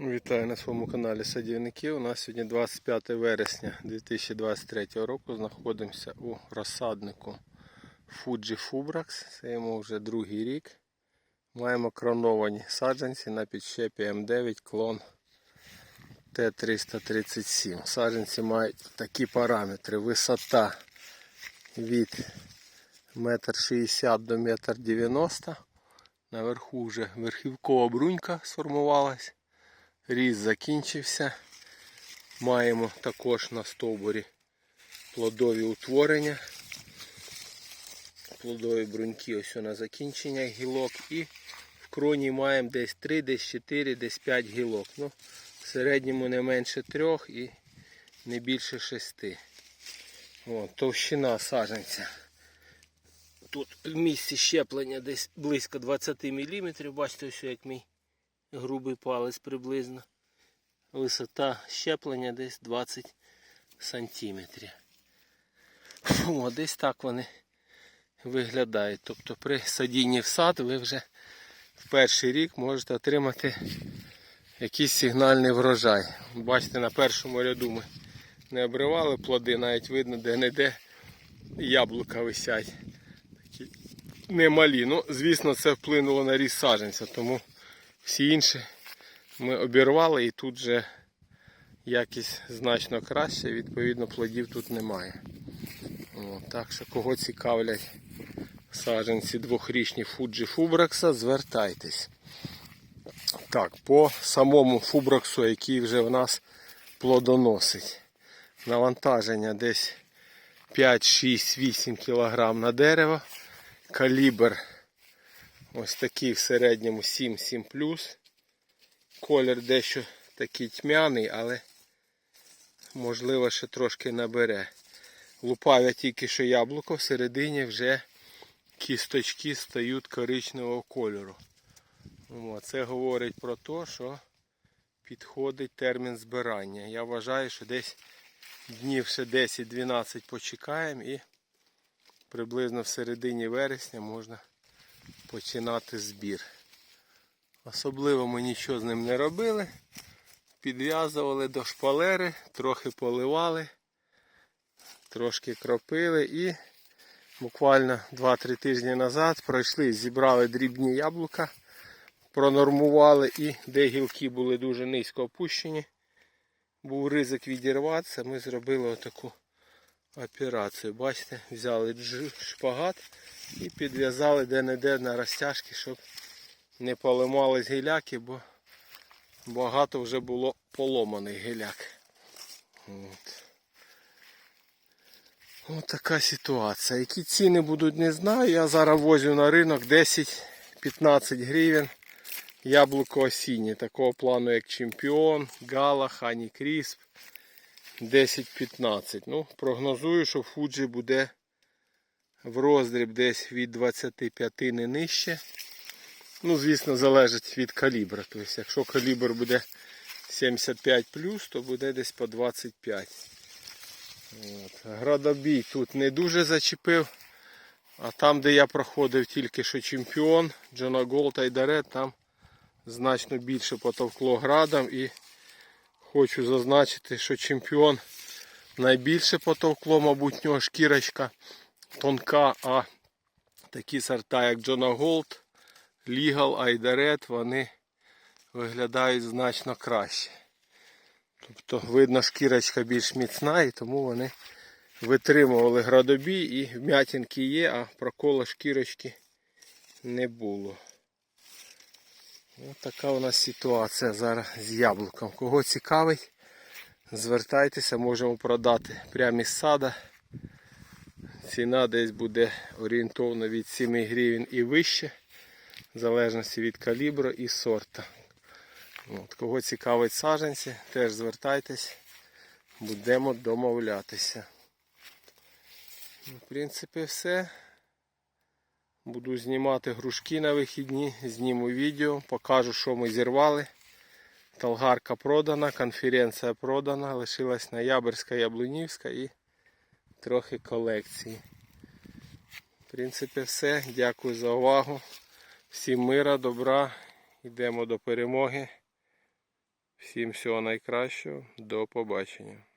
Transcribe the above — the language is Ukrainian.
Вітаю на своєму каналі Садівники. У нас сьогодні 25 вересня 2023 року. Знаходимося у розсаднику Fuji Fubrax. Це йому вже другий рік. Маємо кроновані саджанці на підщепі М9 клон Т337. Саджанці мають такі параметри. Висота від 1,60 м до 1,90 м. Наверху вже верхівкова брунька сформувалась. Різ закінчився. Маємо також на стовбурі плодові утворення. Плодові бруньки ось на закінчення гілок. І в кроні маємо десь 3, десь 4, десь 5 гілок. Ну, в середньому не менше 3 і не більше 6. О, товщина саженця. Тут в місці щеплення десь близько 20 мм. Бачите, ось як мій грубий палець приблизно. Висота щеплення десь 20 сантиметрів. О, десь так вони виглядають. Тобто при садінні в сад ви вже в перший рік можете отримати якийсь сигнальний врожай. Бачите, на першому ряду ми не обривали плоди, навіть видно де-не-де яблука висять. Такі немалі. Ну, звісно, це вплинуло на ріст саджанця, тому всі інші ми обірвали і тут же якість значно краще, відповідно плодів тут немає. О, так що кого цікавлять саджанці двохрічні Фуджі Фубракса, звертайтесь. Так, по самому Фубраксу, який вже в нас плодоносить. Навантаження десь 5, 6, 8 кг на дерево. Калібр Ось такий в середньому 7-7 Колір дещо такий тьмяний, але можливо ще трошки набере. Лупав тільки що яблуко, всередині вже кісточки стають коричневого кольору. Це говорить про те, що підходить термін збирання. Я вважаю, що десь днів ще 10-12 почекаємо і приблизно в середині вересня можна починати збір. Особливо ми нічого з ним не робили. Підв'язували до шпалери, трохи поливали, трошки кропили і буквально 2-3 тижні назад пройшли, зібрали дрібні яблука, пронормували і де гілки були дуже низько опущені. Був ризик відірватися, ми зробили отаку операцію. Бачите, взяли шпагат і підв'язали де-не-де на розтяжки, щоб не поламались гіляки, бо багато вже було поломаних гіляк. От. Ось така ситуація. Які ціни будуть, не знаю. Я зараз возю на ринок 10-15 гривень. Яблуко осіннє, такого плану як Чемпіон, Гала, Хані Крісп. 10-15. Ну, прогнозую, що Фуджі буде в роздріб десь від 25 не нижче. Ну, звісно, залежить від калібра. Тобто, якщо калібр буде 75 то буде десь по 25. От. Градобій тут не дуже зачепив. А там, де я проходив тільки що чемпіон, Джона Голта і Дарет, там значно більше потовкло градом. І хочу зазначити, що чемпіон найбільше потовкло, мабуть, нього шкірочка тонка, а такі сорта, як Джона Голд, Лігал, Айдарет, вони виглядають значно краще. Тобто видно шкірочка більш міцна і тому вони витримували градобій і вм'ятинки є, а прокола шкірочки не було. Ось така у нас ситуація зараз з яблуком. Кого цікавить, звертайтеся, можемо продати прямо із сада. Ціна десь буде орієнтовно від 7 гривень і вище, в залежності від калібру і сорта. От, Кого цікавить саджанці, теж звертайтесь, будемо домовлятися. В принципі, все. Буду знімати грушки на вихідні, зніму відео, покажу, що ми зірвали. Талгарка продана, конференція продана, лишилась Ноябрьська, Яблунівська і трохи колекції. В принципі, все. Дякую за увагу. Всім мира, добра. Йдемо до перемоги. Всім всього найкращого. До побачення.